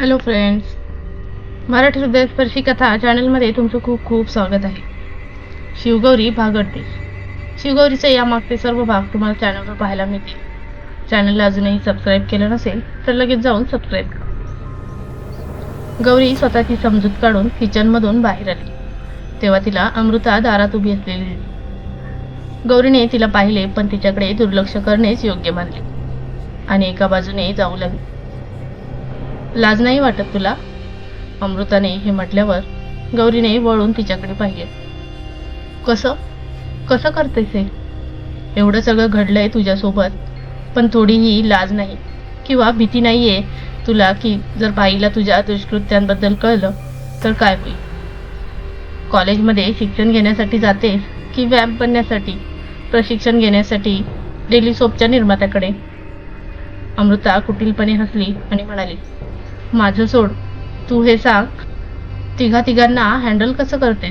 Hello friends Marathi हृदयस्पर्शी कथा चॅनलमध्ये तुमचं खूप खूप स्वागत आहे. शिवगौरी भागडते शिवगौरीचे यामागचे सर्व भाग तुम्हाला चॅनलवर पाहायला मिळतील. चॅनलला अजूनही सबस्क्राईब केलं नसेल तर लगेच जाऊन सबस्क्राईब करा. गौरी स्वतःची समजूत काढून किचनमधून बाहेर आली. तेव्हा तिला अमृता दारात उभी असलेली दिली गौरीने तिला पाहिले पण तिच्याकडे दुर्लक्ष करणेच योग्य मानले. आणि एका बाजूने जाऊ लागली. लाज नाही वाटत तुला? अमृताने हे म्हटल्यावर गौरीने वळून तिच्याकडे पाहिले. कसं? कसं करतेस हे? एवढं सगळं घडलंय तुझ्यासोबत पण थोडीही लाज नाही किंवा भीती नाही आहे तुला की जर बाईला तुझ्या दुष्कृत्यांबद्दल कळलं तर काय होईल? कॉलेजमध्ये शिक्षण घेण्यासाठी जातेस की व्यायाम बनण्यासाठी प्रशिक्षण घेण्यासाठी डेली सोपच्या निर्मात्याकडे? अमृता कुटीलपणे हसली आणि म्हणाली माझं सोड. तू हे सांग. तिघा तिघांना हँडल कसं करते?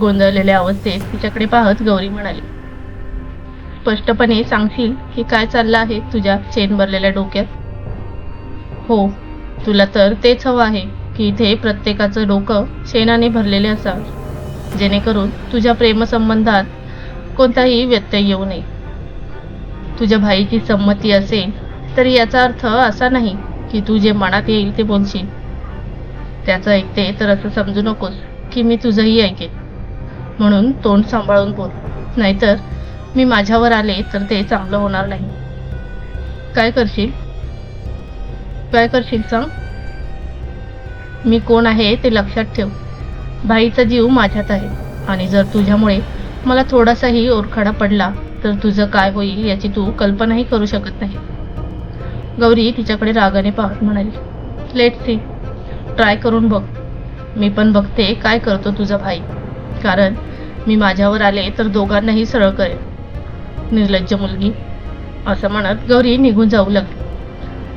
गोंधळलेल्या अवस्थेत तिच्याकडे पाहत गौरी म्हणाली स्पष्टपणे सांगशील की काय चाललं आहे तुझ्या चेन भरलेल्या डोक्यात? हो तुला तर तेच हवं आहे की इथे प्रत्येकाचं डोकं शेणाने भरलेले असावे. जेणेकरून तुझ्या प्रेमसंबंधात कोणताही व्यत्यय येऊ नये. तुझ्या भाईची संमती असेल तर याचा अर्थ असा नाही की तू जे मनात येईल ते बोलशील. त्याचं ऐकते तर असं समजू नकोस की मी तुझंही ऐकेन. म्हणून तोंड सांभाळून बोल. नाहीतर मी माझ्यावर आले तर ते चांगलं होणार नाही. काय करशील? काय करशील सांग? मी कोण आहे ते लक्षात ठेव. भाईचा जीव माझ्यात आहे आणि जर तुझ्यामुळे मला थोडासाही ओरखडा पडला तर तुझं काय होईल याची तू कल्पनाही करू शकत नाही. गौरी तिच्याकडे रागाने पाहत म्हणाली लेट सी ट्राय करून बघ. मी पण बघते काय करतो तुझा भाई. कारण मी माझ्यावर आले तर दोघांनाही सरळ करेल निर्लज्ज मुलगी. असं म्हणत गौरी निघून जाऊ लागली.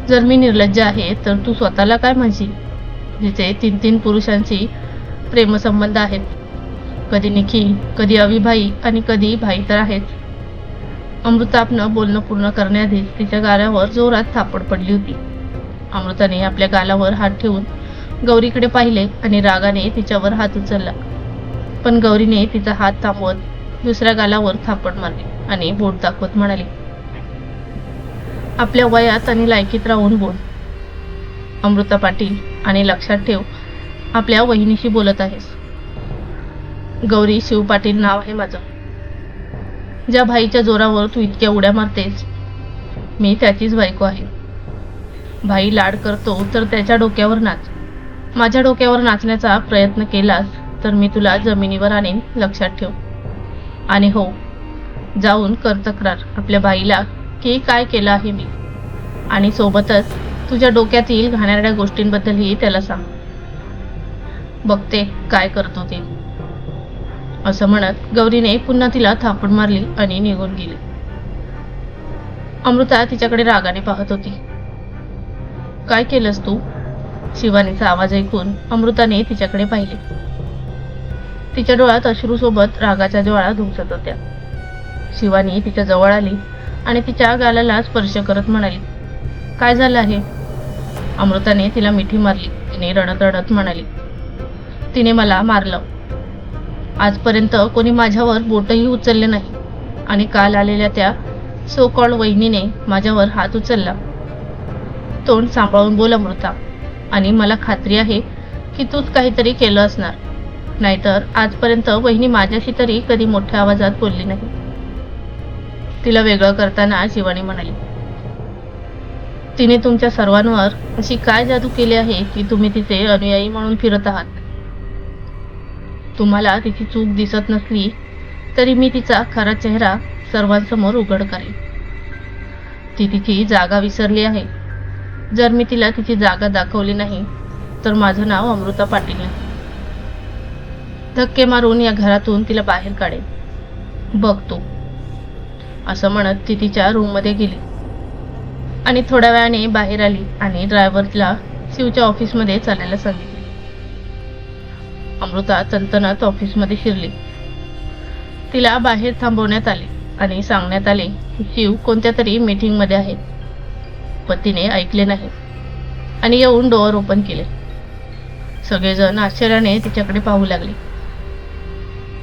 जर मी निर्लज्ज आहे तर तू स्वतःला काय म्हणशील? जिचे तीन तीन पुरुषांशी प्रेमसंबंध आहेत. कधी निखिल कधी अविभाई आणि कधी भाई तर आहेच अमृतापनं बोलणं पूर्ण करण्याआधी तिच्या गालावर जोरात थापड पडली होती. अमृताने आपल्या गालावर हात ठेवून गौरीकडे पाहिले आणि रागाने तिच्यावर हात उचलला. पण गौरीने तिचा हात थांबवत दुसऱ्या गालावर थापड मारली आणि बोट दाखवत म्हणाली आपल्या वयात आणि लायकीत राहून बोल. अमृता पाटील आणि लक्षात ठेव आपल्या वहिनीशी बोलत आहेस. गौरी शिव पाटील नाव आहे माझं. ज्या भाईच्या जोरावर तू इतक्या उड्या मारतेस मी त्याचीच बायको आहे. भाई लाड करतो तर त्याच्या डोक्यावर नाच. माझ्या डोक्यावर नाचण्याचा प्रयत्न केलास तर मी तुला जमिनीवर आणीन लक्षात ठेव. आणि हो जाऊन कर तक्रार. आपल्या बाईला की काय केलं आहे मी. आणि सोबतच तुझ्या डोक्यातील घाणेरड्या गोष्टींबद्दलही त्याला सांग. बघते काय करतो ते. असं म्हणत गौरीने पुन्हा तिला थापड मारली आणि निघून गेली. अमृता तिच्याकडे रागाने पाहत होती. काय केलंस तू? शिवानीचा आवाज ऐकून अमृताने तिच्याकडे पाहिले. तिच्या डोळ्यात अश्रूसोबत रागाच्या ज्वाळा धुमसत होत्या. शिवानी तिच्या जवळ आली आणि तिच्या गालाला स्पर्श करत म्हणाली काय झालं आहे? अमृताने तिला मिठी मारली. तिने रडत रडत म्हणाली तिने मला मारलं. आजपर्यंत कोणी माझ्यावर बोटही उचलले नाही. आणि काल आलेल्या त्या सो वहिनीने माझ्यावर हात उचलला. तोंड सांभाळून बोल अमृता. आणि मला खात्री आहे की तूच काहीतरी केलं असणार. नाहीतर आजपर्यंत वहिनी माझ्याशी तरी कधी मोठ्या आवाजात बोलली नाही. तिला वेगळं करताना शिवानी म्हणाली तिने तुमच्या सर्वांवर अशी काय जादू केली आहे की तुम्ही तिचे अनुयायी म्हणून फिरत आहात? तुम्हाला तिची चूक दिसत नसली तरी मी तिचा खरा चेहरा सर्वांसमोर उघड करेन. ती तिची जागा विसरली आहे. जर मी तिला तिची जागा दाखवली नाही तर माझं नाव अमृता पाटील नाही धक्के मारून या घरातून तिला बाहेर काढेन. बघतो असं म्हणत ती तिच्या रूममध्ये गेली. आणि थोड्या वेळाने बाहेर आली आणि ड्रायव्हरला शिवच्या ऑफिसमध्ये चालायला सांगितलं. अमृता तंतनात ऑफिसमध्ये शिरली. तिला बाहेर थांबवण्यात आले आणि सांगण्यात आले की शिव कोणत्या तरी मीटिंगमध्ये आहे पतीने तिने ऐकले नाही आणि येऊन डोअर ओपन केले. सगळेजण आश्चर्याने तिच्याकडे पाहू लागले.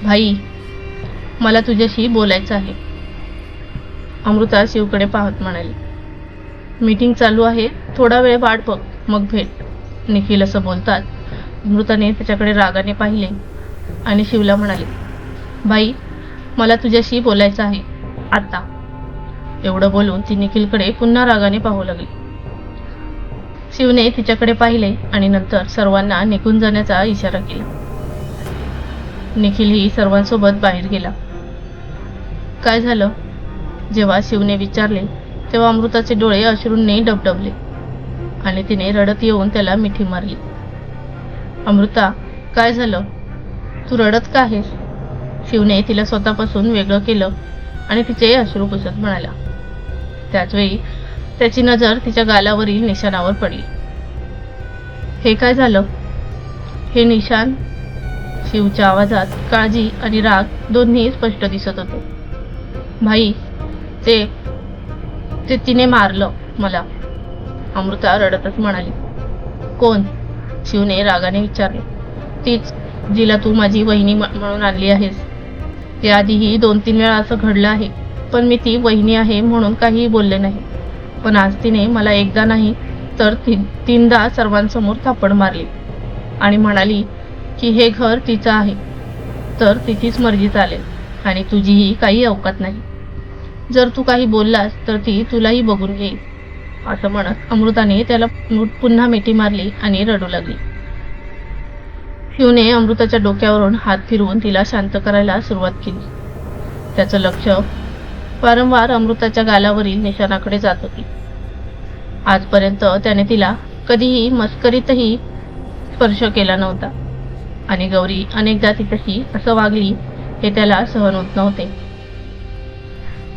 भाई मला तुझ्याशी बोलायचं आहे. अमृता शिवकडे पाहत म्हणाली मीटिंग चालू आहे थोडा वेळ वाट बघ मग भेट. निखिल असं बोलतात अमृताने त्याच्याकडे रागाने पाहिले आणि शिवला म्हणाले बाई मला तुझ्याशी बोलायचं आहे. आता. एवढं बोलून ती निखिलकडे पुन्हा रागाने पाहू लागली. शिवने तिच्याकडे पाहिले आणि नंतर सर्वांना निघून जाण्याचा इशारा केला. निखिलही सर्वांसोबत बाहेर गेला. काय झालं? जेव्हा शिवने विचारले तेव्हा अमृताचे डोळे अश्रूंनी डबडबले आणि तिने रडत येऊन त्याला मिठी मारली. अमृता काय झालं? तू रडत का आहेस? शिवने तिला स्वतःपासून वेगळं केलं आणि तिचे अश्रू पुसत म्हणाला. त्याचवेळी त्याची नजर तिच्या गालावरील निशाणावर पडली. हे काय झालं? हे निशाण? शिवच्या आवाजात काळजी आणि राग दोन्ही स्पष्ट दिसत होते. भाई ते ते तिने मारलं मला. अमृता रडतच म्हणाली. कोण? शिवने रागाने विचारले तीच जिला तू माझी वहिनी म- म्हणून आणली आहेस. याआधीही दोन तीन वेळा असं घडलं आहे पण मी ती वहिनी आहे म्हणून काहीही बोलले नाही. पण आज तिने मला एकदा नाही तर ती तीनदा सर्वांसमोर थापड मारली आणि म्हणाली की हे घर तिचं आहे. तर तिचीच मर्जी चालेल आणि तुझीही काही अवकात नाही. जर तू काही बोललास तर ती तुलाही बघून घेईल. असं म्हणत अमृताने त्याला पुन्हा मिठी मारली आणि रडू लागली. शिवने अमृताच्या डोक्यावरून हात फिरवून तिला शांत करायला सुरुवात केली. त्याचं लक्ष वारंवार अमृताच्या गालावरील निशाणाकडे जात होती. आजपर्यंत त्याने तिला कधीही मस्करीतही स्पर्श केला नव्हता. आणि गौरी अनेकदा तिच्याशी असं वागली हे त्याला सहन होत नव्हते.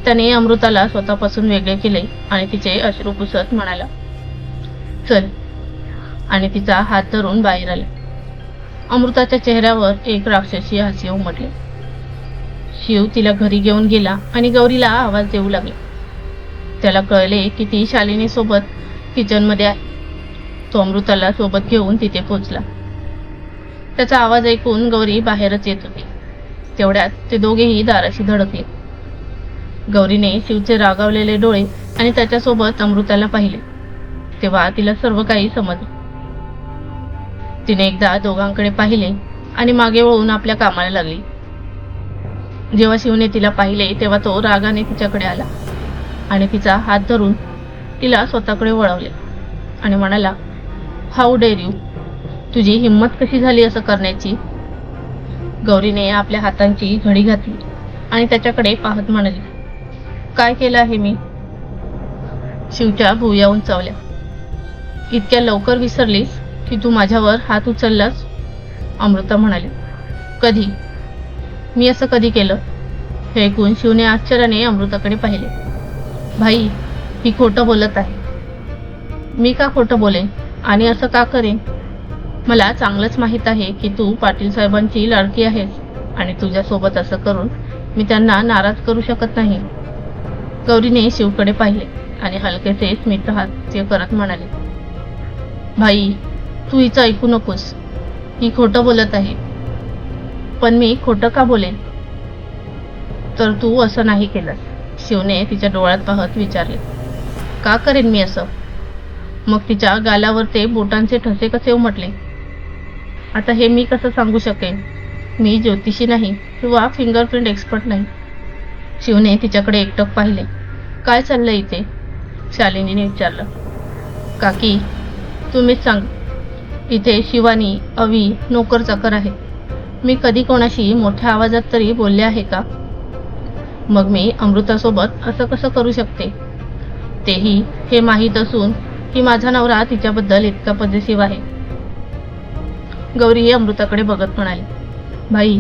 त्याने अमृताला स्वतःपासून वेगळे केले आणि तिचे अश्रू पुसत म्हणाला चल. आणि तिचा हात धरून बाहेर आला. अमृताच्या चेहऱ्यावर एक राक्षसी हास्य उमटले. शिव तिला घरी घेऊन गेला आणि गौरीला आवाज देऊ लागला. त्याला कळले की ती शालिनी सोबत किचनमध्ये आहे. तो अमृताला सोबत घेऊन तिथे पोचला त्याचा आवाज ऐकून गौरी बाहेरच येत होती. तेवढ्यात ते दोघेही दाराशी धडकले. गौरीने शिवचे रागावलेले डोळे आणि त्याच्यासोबत अमृताला पाहिले. तेव्हा तिला सर्व काही समजलं. तिने एकदा दोघांकडे पाहिले आणि मागे वळून आपल्या कामाला लागली. जेव्हा शिवने तिला पाहिले तेव्हा तो रागाने तिच्याकडे आला आणि तिचा हात धरून तिला स्वतःकडे वळवले आणि म्हणाला हाऊ डेर यू? तुझी हिंमत कशी झाली असं करण्याची? गौरीने आपल्या हातांची घडी घातली आणि त्याच्याकडे पाहत म्हणाली काय केलं आहे मी? शिवच्या भुवया उंचावल्या इतक्या लवकर विसरलीस की तू माझ्यावर हात उचललास? अमृता म्हणाली. कधी? मी असं कधी केलं? हे ऐकून शिवने आश्चर्याने अमृताकडे पाहिले. भाई ही खोटं बोलत आहे. मी का खोटं बोलेन? आणि असं का करेन? मला चांगलंच माहीत आहे की तू पाटील साहेबांची लाडकी आहेस आणि तुझ्यासोबत असं करून मी त्यांना नाराज करू शकत नाही. गौरीने शिवकडे पाहिले आणि हलकेसे स्मित हास्य करत म्हणाले भाई तू हिचं ऐकू नकोस. ही खोटं बोलत आहे. पण मी खोटं का बोलेन? तर तू असं नाही केलंस. शिवने तिच्या डोळ्यात पाहत विचारले का करेन मी असं? मग तिच्या गालावर ते बोटांचे ठसे कसे उमटले आता हे मी कसं सांगू शकेन? मी ज्योतिषी नाही किंवा फिंगरप्रिंट एक्सपर्ट नाही. शिवने तिच्याकडे एकटक पाहिले काय चाललंय इथे? शालिनीने विचारलं. काकी तुम्हीच सांग. इथे शिवानी अवी नोकर चाकर आहे. मी कधी कोणाशी मोठ्या आवाजात तरी बोलले आहे का? मग मी अमृतासोबत असं कसं करू शकते? तेही हे माहीत असून की माझा नवरा तिच्याबद्दल इतका पॉझिटिव्ह आहे. गौरी अमृताकडे बघत म्हणाली भाई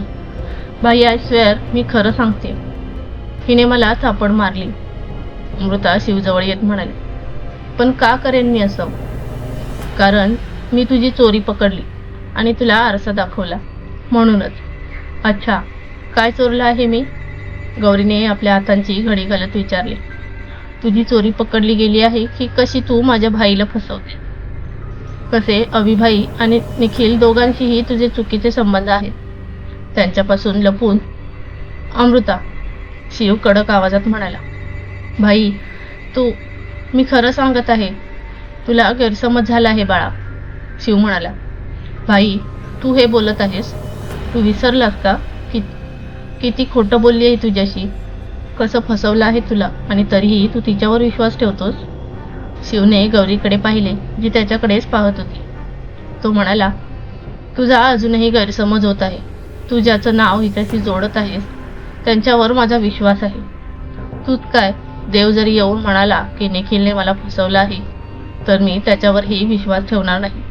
भाई आय स्वेअर मी खरं सांगते. हिने मला थापड मारली. मृता शिवजवळ येत म्हणाली पण का करेन मी असं? कारण मी तुझी चोरी पकडली आणि तुला आरसा दाखवला. म्हणूनच. अच्छा काय चोरलं आहे मी? गौरीने आपल्या हातांची घडी घालत विचारली. तुझी चोरी पकडली गेली आहे की कशी तू माझ्या भाईला फसवते? कसे अविभाई आणि निखिल दोघांशीही तुझे चुकीचे संबंध आहेत. त्यांच्यापासून लपून अमृता शिव कडक आवाजात म्हणाला भाई तू मी खरं सांगत आहे. तुला गैरसमज झाला आहे बाळा शिव म्हणाला. भाई तू हे बोलत आहेस? तू विसरलास का? कि किती खोटं बोलली आहे तुझ्याशी? कसं फसवलं आहे तुला? आणि तरीही तू तिच्यावर विश्वास ठेवतोस? शिवने गौरीकडे पाहिले जी त्याच्याकडेच पाहत होती. तो म्हणाला तुझा अजूनही गैरसमज होत आहे. तू ज्याचं नाव हिच्याशी जोडत आहेस त्यांच्यावर माझा विश्वास आहे. तूच काय देव जरी येऊन म्हणाला की निखिलने मला फसवलं आहे तर मी त्याच्यावरही विश्वास ठेवणार नाही.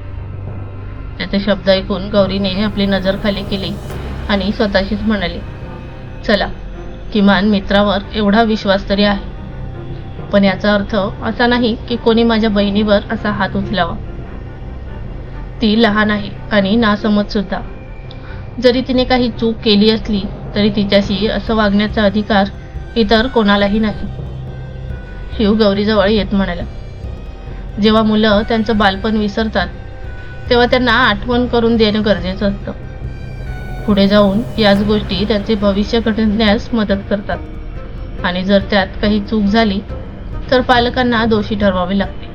त्याचे शब्द ऐकून गौरीने आपली नजर खाली केली आणि स्वतःशीच म्हणाली चला किमान मित्रावर एवढा विश्वास तरी आहे. पण याचा अर्थ असा नाही की कोणी माझ्या बहिणीवर असा हात उचलावा. ती लहान आहे आणि नासमज सुद्धा. जरी तिने काही चूक केली असली तरी तिच्याशी असं वागण्याचा अधिकार इतर कोणालाही नाही. शिव गौरीजवळ येत म्हणाला जेव्हा मुलं त्यांचं बालपण विसरतात तेव्हा त्यांना आठवण करून देणं गरजेचं असतं. पुढे जाऊन याच गोष्टी त्यांचे भविष्य घडण्यास मदत करतात. आणि जर त्यात काही चूक झाली तर पालकांना दोषी ठरवावे लागते.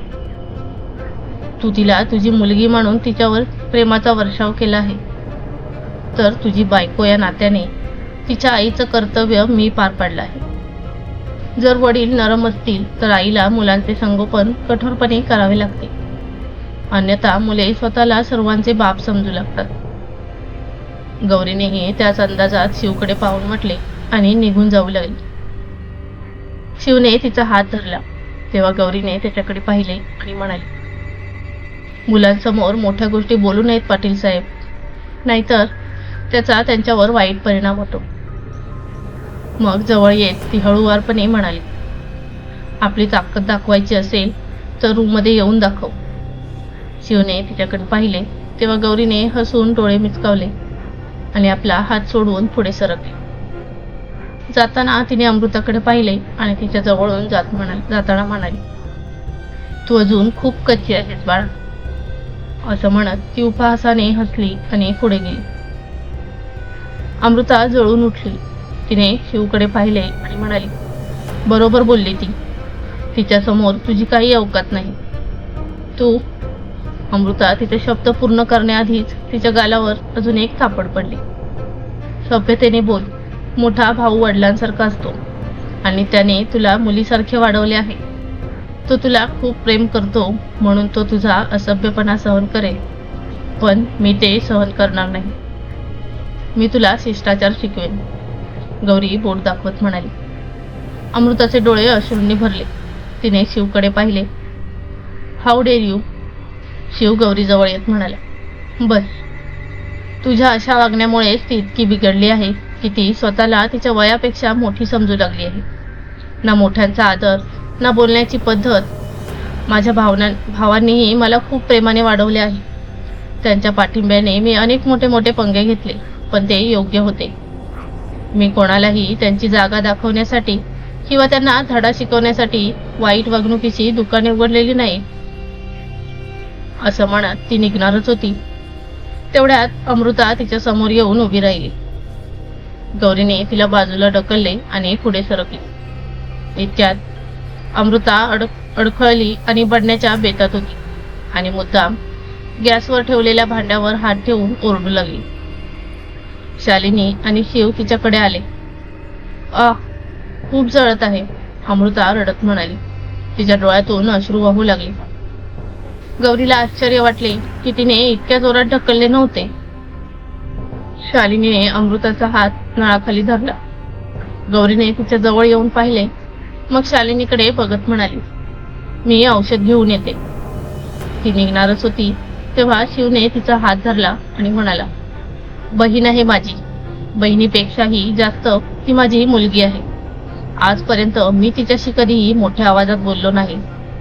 तू तिला तुझी मुलगी म्हणून तिच्यावर प्रेमाचा वर्षाव केला आहे. तर तुझी बायको या नात्याने तिच्या आईचं कर्तव्य मी पार पाडलं आहे. जर वडील नरम असतील तर आईला मुलांचे संगोपन कठोरपणे करावे लागते. अन्यथा मुले स्वतःला सर्वांचे बाप समजू लागतात. गौरीनेही त्याच अंदाजात शिवकडे पाहून म्हटले आणि निघून जाऊ लागली. शिवने तिचा हात धरला. तेव्हा गौरीने त्याच्याकडे पाहिले आणि म्हणाली मुलांसमोर मोठ्या गोष्टी बोलू नयेत पाटील साहेब. नाहीतर त्याचा त्यांच्यावर वाईट परिणाम होतो. मग जवळ येत ती हळूवारपणे म्हणाली आपली ताकद दाखवायची असेल तर रूममध्ये येऊन दाखव. शिवने तिच्याकडे पाहिले तेव्हा गौरीने हसून डोळे मिचकावले आणि आपला हात सोडवून पुढे सरकले. जाताना तिने अमृताकडे पाहिले आणि तिच्या जवळून जात म्हणा जाताना म्हणाली तू अजून खूप कच्ची आहेस बाळा. असं म्हणत ती उपहासाने हसली आणि पुढे गेली. अमृता जळून उठली. तिने शिवकडे पाहिले आणि म्हणाली बरोबर बोलली ती. तिच्यासमोर तुझी काही अवकात नाही. तू अमृता तिचे शब्द पूर्ण करण्याआधीच तिच्या गालावर अजून एक थापड पडली. सभ्यतेने बोल मोठा भाऊ वडिलांसारखा असतो आणि त्याने तुला मुलीसारखे वाढवले आहे. तो तुला खूप प्रेम करतो म्हणून तो तुझा असभ्यपणा सहन करेल. पण मी ते सहन करणार नाही. मी तुला शिष्टाचार शिकवेन. गौरी बोट दाखवत म्हणाली. अमृताचे डोळे अश्रूंनी भरले. तिने शिवकडे पाहिले. हाऊ डेर यू शिव गौरीजवळ येत म्हणाला. बस. तुझ्या अशा वागण्यामुळेच ती इतकी बिघडली आहे की ती स्वतःला तिच्या वयापेक्षा मोठी समजू लागली आहे. ना मोठ्यांचा आदर ना बोलण्याची पद्धत. माझ्या भावना भावांनीही मला खूप प्रेमाने वाढवले आहे. त्यांच्या पाठिंब्याने मी अनेक मोठे मोठे पंगे घेतले पण ते योग्य होते. मी कोणालाही त्यांची जागा दाखवण्यासाठी किंवा त्यांना धडा शिकवण्यासाठी वाईट वागणुकीची दुकाने उघडलेली नाही. असं म्हणत ती निघणारच होती. तेवढ्यात अमृता तिच्या समोर येऊन उभी राहिली. गौरीने तिला बाजूला ढकलले आणि पुढे सरकली. इतक्यात अमृता अड अडखळली आणि बडण्याच्या बेतात होती आणि मुद्दाम गॅसवर ठेवलेल्या भांड्यावर हात ठेवून ओरडू लागली. शालिनी आणि शिव तिच्याकडे आले. आ खूप जळत आहे अमृता रडत म्हणाली. तिच्या डोळ्यातून अश्रू वाहू लागले. गौरीला आश्चर्य वाटले की तिने इतक्या जोरात ढकलले नव्हते. शालिनीने अमृताचा हात नळाखाली धरला. गौरीने तिच्या जवळ येऊन पाहिले. मग शालिनीकडे बघत म्हणाली मी औषध घेऊन येते. ती निघणारच होती तेव्हा शिवने तिचा हात धरला आणि म्हणाला बहीण आहे माझी. बहिणीपेक्षाही जास्त ती माझी मुलगी आहे. आजपर्यंत मी तिच्याशी कधीही मोठ्या आवाजात बोललो नाही.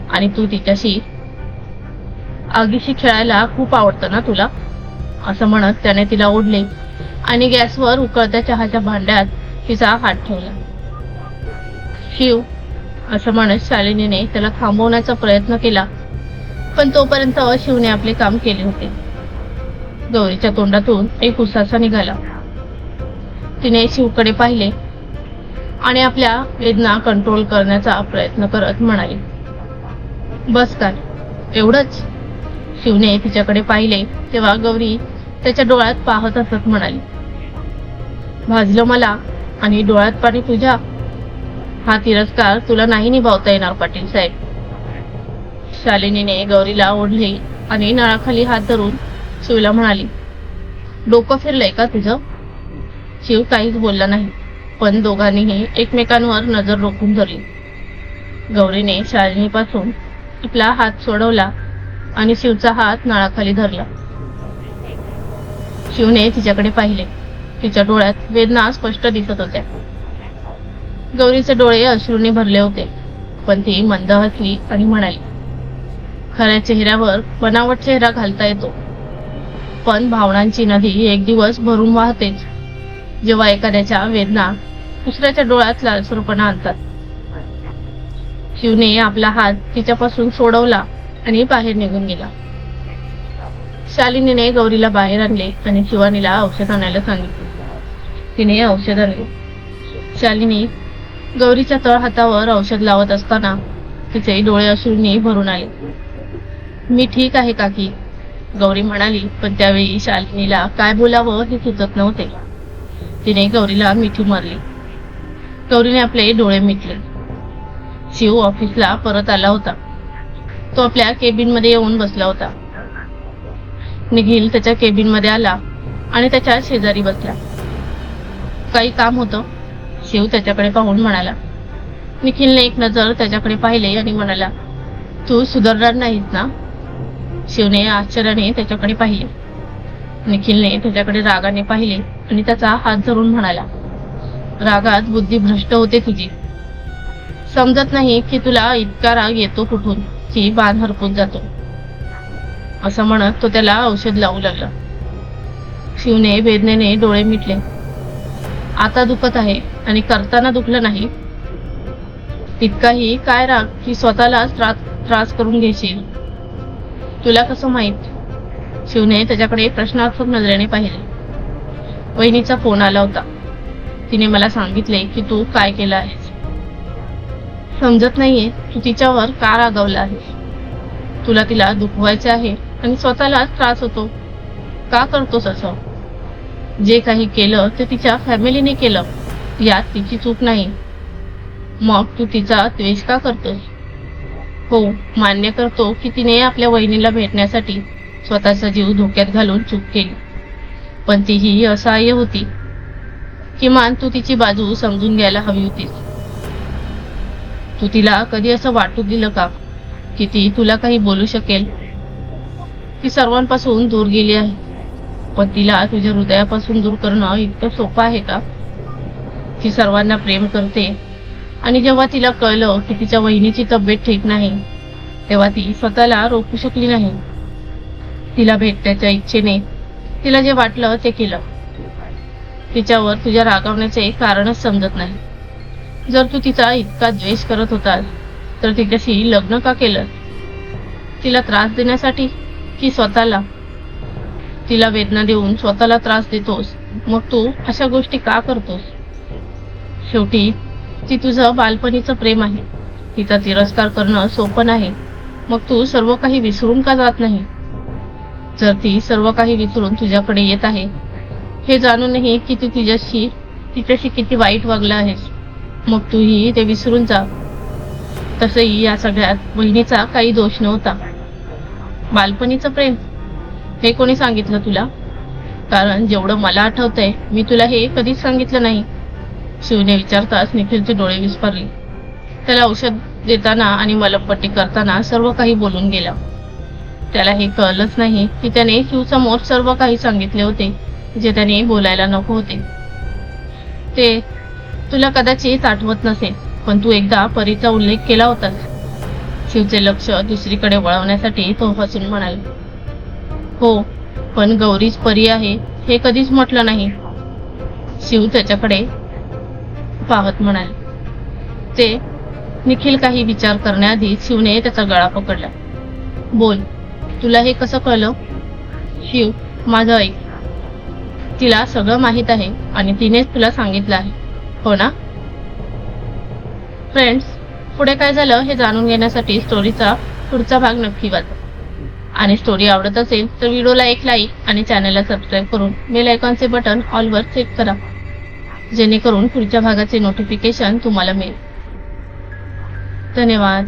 आणि तू तिच्याशी आगीशी खेळायला खूप आवडतं ना तुला? असं म्हणत त्याने तिला ओढले आणि गॅसवर उकळत्या चहाच्या भांड्यात तिचा हात ठेवला. शिव असं म्हणत शालिनीने त्याला थांबवण्याचा प्रयत्न केला. पण तोपर्यंत शिवने आपले काम केले होते. गौरीच्या तोंडातून एक उसासा निघाला. तिने शिवकडे पाहिले आणि आपल्या वेदना कंट्रोल करण्याचा प्रयत्न करत म्हणाली बस काय? एवढंच? शिवने तिच्याकडे पाहिले तेव्हा गौरी त्याच्या डोळ्यात पाहत असत म्हणाली भाजलं मला आणि डोळ्यात पाणी तुझ्या? हा तिरस्कार तुला नाही निभावता येणार पाटील साहेब. शालिनीने गौरीला ओढली आणि नळाखाली हात धरून शिवला म्हणाली डोकं फिरलंय का तुझं? शिव काहीच बोलला नाही पण दोघांनीही एकमेकांवर नजर रोखून धरली. गौरीने शालिनीपासून आपला हात सोडवला आणि शिवचा हात नळाखाली धरला. शिवने तिच्याकडे पाहिले. तिच्या डोळ्यात वेदना स्पष्ट दिसत होत्या. गौरीचे डोळे अश्रूने भरले होते पण ती मंद हसली आणि म्हणाली खऱ्या चेहऱ्यावर बनावट चेहरा घालता येतो. पण भावनांची नदी एक दिवस भरून वाहतेच. जेव्हा एखाद्याच्या वेदना दुसऱ्याच्या डोळ्यात लालसरूपणा आणतात. शिवने आपला हात तिच्यापासून सोडवला आणि बाहेर निघून गेला. शालिनीने गौरीला बाहेर आणले आणि शिवानीला औषध आणायला सांगितले. तिने औषध आणले. शालिनी गौरीच्या तळ हातावर औषध लावत असताना तिचे डोळे अश्रूंनी भरून आले. मी ठीक आहे काकी. गौरी म्हणाली पण त्यावेळी शालिनीला काय बोलावं हे सुचत नव्हते. तिने गौरीला मिठी मारली. गौरीने आपले डोळे मिटले. शिव ऑफिसला परत आला होता. तो आपल्या केबिनमध्ये येऊन बसला होता. निखिल त्याच्या केबिनमध्ये आला आणि त्याच्या शेजारी बसला. काही काम होतं? शिव त्याच्याकडे पाहून म्हणाला. निखिलने एक नजर त्याच्याकडे पाहिले आणि म्हणाला तू सुधारणार नाहीस ना? शिवने आश्चर्याने त्याच्याकडे पाहिले. निखिलने त्याच्याकडे रागाने पाहिले आणि त्याचा हात धरून म्हणाला रागात बुद्धी भ्रष्ट होते तुझी. समजत नाही की तुला इतका राग येतो कुठून की बाण हरपून जातो. असं म्हणत तो त्याला औषध लावू लागला. शिवने वेदनेने डोळे मिटले. आता दुखत आहे आणि करताना दुखलं नाही. इतकाही काय राग की स्वतःलाच त्रास त्रास करून घेशील. तुला कसं माहीत? शिवने त्याच्याकडे प्रश्नार्थक नजरेने पाहिले. वहिनीचा फोन आला होता. तिने मला सांगितले की तू काय केलं आहेस? समजत नाहीये तू तिच्यावर का रागवला आहेस? तुला तिला दुखवायचे आहे आणि स्वतःला त्रास होतो. का करतोस असं? जे काही केलं ते तिच्या फॅमिलीने केलं. यात तिची चूक नाही. मग तू तिचा द्वेष का करतोस हो मान्य करतो की तिने आपल्या वहिनीला भेटण्यासाठी स्वतःचा जीव धोक्यात घालून चूक केली. पण तीही असहाय्य होती. किमान तू तिची बाजू समजून घ्यायला हवी होती तू तिला कधी असं वाटू दिलं का? की ती तुला काही बोलू शकेल? ती सर्वांपासून दूर गेली आहे. पण तिला तुझ्या हृदयापासून दूर करणं इतकं सोपं आहे का? ती सर्वांना प्रेम करते. आणि जेव्हा तिला कळलं की तिच्या वहिनीची तब्येत ठीक नाही तेव्हा ती स्वतःला रोखू शकली नाही. तिला भेटण्याच्या इच्छेने तिला जे वाटलं ते केलं. तिच्यावर तुझ्या रागावण्याचे कारणच समजत नाही. जर तू तिचा इतका द्वेष करत होतास तर तिच्याशी लग्न का केलं? तिला त्रास देण्यासाठी की स्वतःला? तिला वेदना देऊन स्वतःला त्रास देतोस मग तू अशा गोष्टी का करतोस? शेवटी ती तुझं बालपणीचं प्रेम आहे. तिचा तिरस्कार करणं सोपं नाही. मग तू सर्व काही विसरून का जात नाही? जर ती सर्व काही विसरून तुझ्याकडे येत आहे हे जाणूनही की तू तिच्याशी तिच्याशी किती वाईट वागलं आहेस. मग तूही ते विसरून जा. तसंही या सगळ्यात बहिणीचा काही दोष नव्हता. बालपणीचं प्रेम? हे कोणी सांगितलं तुला? कारण जेवढं मला आठवतंय मी तुला हे कधीच सांगितलं नाही. शिवने विचारताच निखिलचे डोळे विस्फारले. त्याला औषध देताना आणि मलमपट्टी करताना सर्व काही बोलून गेला. त्याला हे कळलंच नाही की त्याने शिवसमोर सर्व काही सांगितले होते जे त्याने बोलायला नको होते. ते तुला कदाचित आठवत नसेल पण तू एकदा परीचा उल्लेख केला होतास. शिवचे लक्ष दुसरीकडे वळवण्यासाठी तो हसून म्हणाला. हो पण गौरीच परी आहे हे कधीच म्हटलं नाही. शिव त्याच्याकडे पाहत म्हणाले. ते निखिल काही विचार करण्याआधी शिवने त्याचा गळा पकडला. बोल तुला हे कसं कळलं? शिव माझं ऐक. तिला सगळं माहीत आहे आणि तिनेच तुला सांगितलं आहे. हो ना? फ्रेंड्स पुढे काय झालं हे जाणून घेण्यासाठी स्टोरीचा पुढचा भाग नक्की वाचा. आणि स्टोरी आवडत असेल तर व्हिडिओला एक लाईक आणि चॅनलला सबस्क्राईब करून बेल आयकॉनचे बटन ऑलवर सेट करा. जेणेकरून पुढच्या भागाचे नोटिफिकेशन तुम्हाला मिळेल. धन्यवाद.